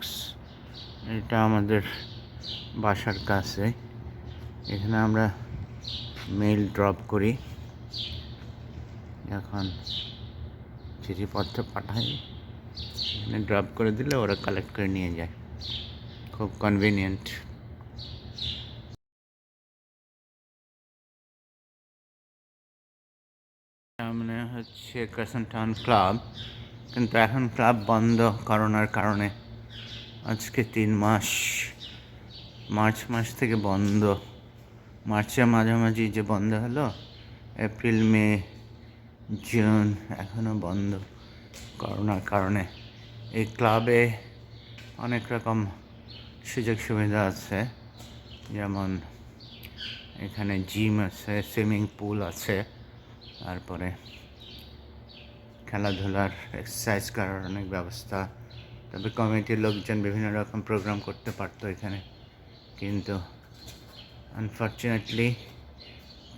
Box এটা আমাদের বাসার কাছে। এখানে আমরা মেল ড্রপ করি। এখন চিঠিপত্র পাঠাই। এখানে ড্রপ করে দিলে ওরা কালেক্ট করে নিয়ে যায়। খুব কনভিনিয়েন্ট সামনে হচ্ছে ক্রেসেন্ট টাউন ক্লাব কিন্তু এখন ক্লাব বন্ধ করোনার কারণে। আজকে তিন মাস। মার্চ মাস থেকে বন্ধ। মার্চের মাঝামাঝি যে বন্ধ হলো, এপ্রিল, মে, জুন এখনও বন্ধ করোনার কারণে। এই ক্লাবে অনেক রকম সুযোগ সুবিধা আছে, যেমন এখানে জিম আছে, সুইমিং পুল আছে, তারপরে খেলাধুলার, এক্সারসাইজ করার অনেক ব্যবস্থা তবে কমিটির লোকজন বিভিন্ন রকম প্রোগ্রাম করতে পারতো এখানে। কিন্তু আনফর্চুনেটলি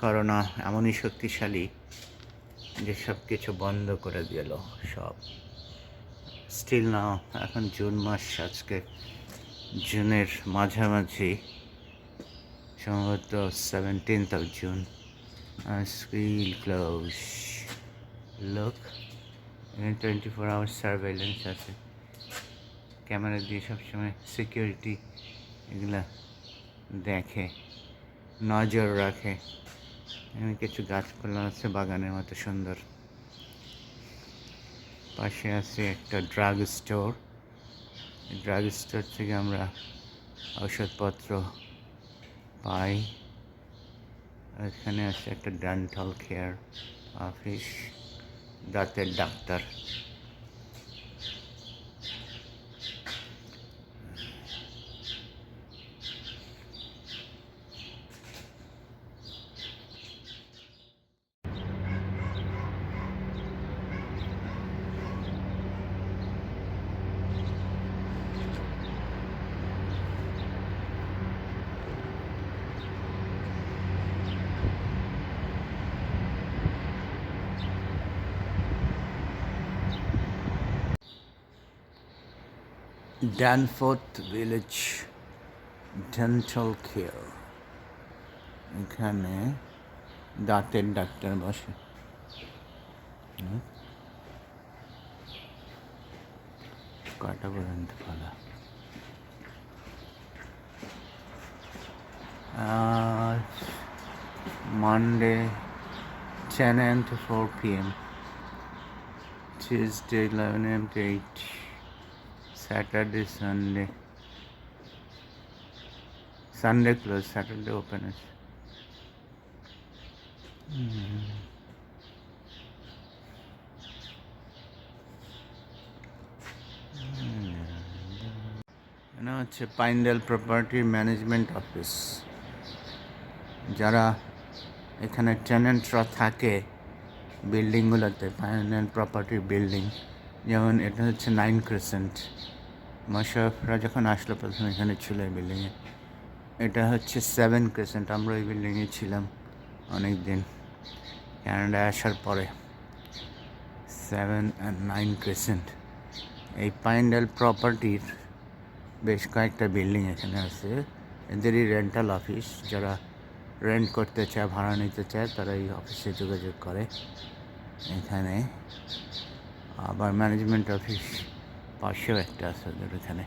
করোনা এমনই শক্তিশালী যে সব কিছু বন্ধ করে দিল সব। স্টিল নাও এখন জুন মাস, আজকে জুনের মাঝামাঝি, সম্ভবত seventeenth of June school close লোক টোয়েন্টি ফোর আওয়ার্স সার্ভেলেন্স আছে। ক্যামেরা দিয়ে সবসময় সিকিউরিটি এগুলা দেখে, নজর রাখে। এখানে কিছু গাছপালা আছে বাগানের মতো সুন্দর। পাশে আছে একটা ড্রাগ স্টোর ড্রাগ স্টোর থেকে আমরা ওষুধপত্র পাই। এখানে আছে একটা ডেন্টাল কেয়ার অফিস দাঁতের ডাক্তার। ড্যানফোর্থ ভিলেজ ডেন্টাল কেয়ার এখানে দাঁতের ডাক্তার বসে। কয়টা পর্যন্ত খোলা আজ Monday ten AM to four P M Tuesday 11 a.m. to 8. Saturday, Sunday. Sunday closed, Saturday open is. এখানে হচ্ছে পাইন্ডেল প্রপার্টি ম্যানেজমেন্ট অফিস যারা এখানে টেনেন্টরা থাকে বিল্ডিংগুলোতে ফাইনাল প্রপার্টি বিল্ডিং যেমন এটা হচ্ছে নাইন ক্রিসেন্ট মশারফরা যখন আসলো, প্রথমে এখানে ছিল এই বিল্ডিংয়ে এটা হচ্ছে সেভেন ক্রিসেন্ট আমরা এই বিল্ডিংয়ে ছিলাম অনেক দিন ক্যানাডায় আসার পরে। সেভেন অ্যান্ড নাইন ক্রিসেন্ট এই পাইন্ডেল প্রপার্টির বেশ কয়েকটা বিল্ডিং এখানে আছে। এদেরই রেন্টাল অফিস যারা রেন্ট করতে চায়, ভাড়া নিতে চায়, তারা এই অফিসে যোগাযোগ করে। এখানে আবার ম্যানেজমেন্ট অফিস পাশেও একটা আছে ওদের এখানে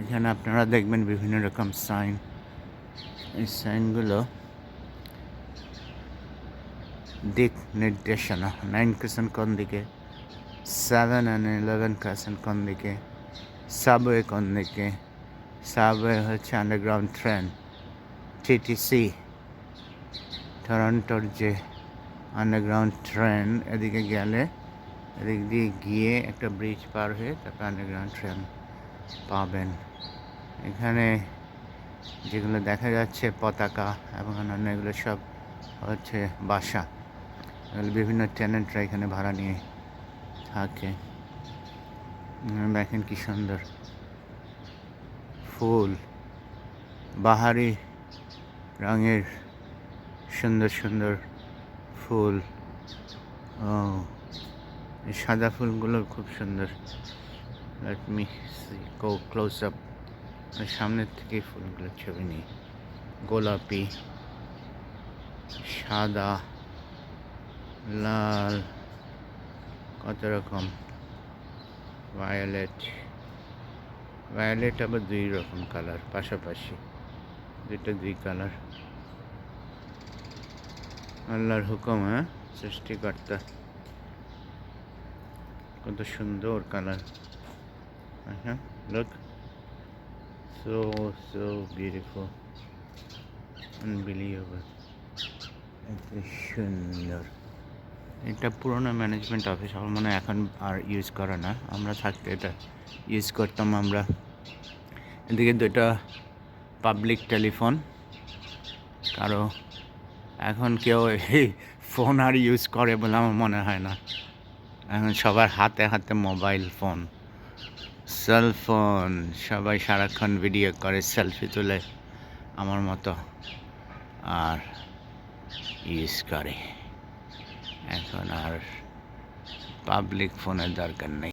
এখানে আপনারা দেখবেন বিভিন্ন রকম সাইন এই সাইনগুলো দিক নির্দেশনা। নাইন ক্রেসেন্ট কোন দিকে? সেভেন অ্যান্ড ইলেভেন ক্রেসেন্ট কোন দিকে? সাবওয়ে কোন দিকে? সাবওয়ে হচ্ছে আন্ডারগ্রাউন্ড ট্রেন টিটিসি টরন্টোর যে আন্ডারগ্রাউন্ড ট্রেন এদিকে গেলে এদিক দিয়ে গিয়ে একটা ব্রিজ পার হয়ে তারপর আন্ডারগ্রাউন্ড ট্রেন পাবেন। এখানে যেগুলো দেখা যাচ্ছে পতাকা এবং অন্যান্য এগুলো সব হচ্ছে বাসা। এগুলো বিভিন্ন টেনেন্টরা এখানে ভাড়া নিয়ে থাকে। দেখেন কি সুন্দর। ফুল, বাহারি রঙের সুন্দর সুন্দর ফুল। ও সাদা ফুলগুলো খুব সুন্দর। Let me go close up সামনের থেকে ফুলগুলোর ছবি নিই। গোলাপি, সাদা, লাল, কত রকম? ভায়োলেট ভায়োলেট আবার দুই রকম কালার পাশাপাশি দুইটা দুই কালার আল্লাহর হুকুম হ্যাঁ? সৃষ্টিকর্তা। কত সুন্দর কালার হ্যাঁ লোক সো সো বিউটিফুল আনবিলিয়েবল এত সুন্দর। এটা পুরোনো ম্যানেজমেন্ট অফিস আমার মনে হয় এখন আর ইউজ করে না। আমরা থাকতে এটা ইউজ করতাম আমরা। এদিকে দুটো পাবলিক টেলিফোন কারও এখন কেউ এই ফোন আর ইউজ করে বলে আমার মনে হয় না। এখন সবার হাতে হাতে মোবাইল ফোন, সেল ফোন, সবাই সারাক্ষণ ভিডিও করে, সেলফি তুলে আমার মতো আর ইউজ করে। এখন আর পাবলিক ফোনের দরকার নেই।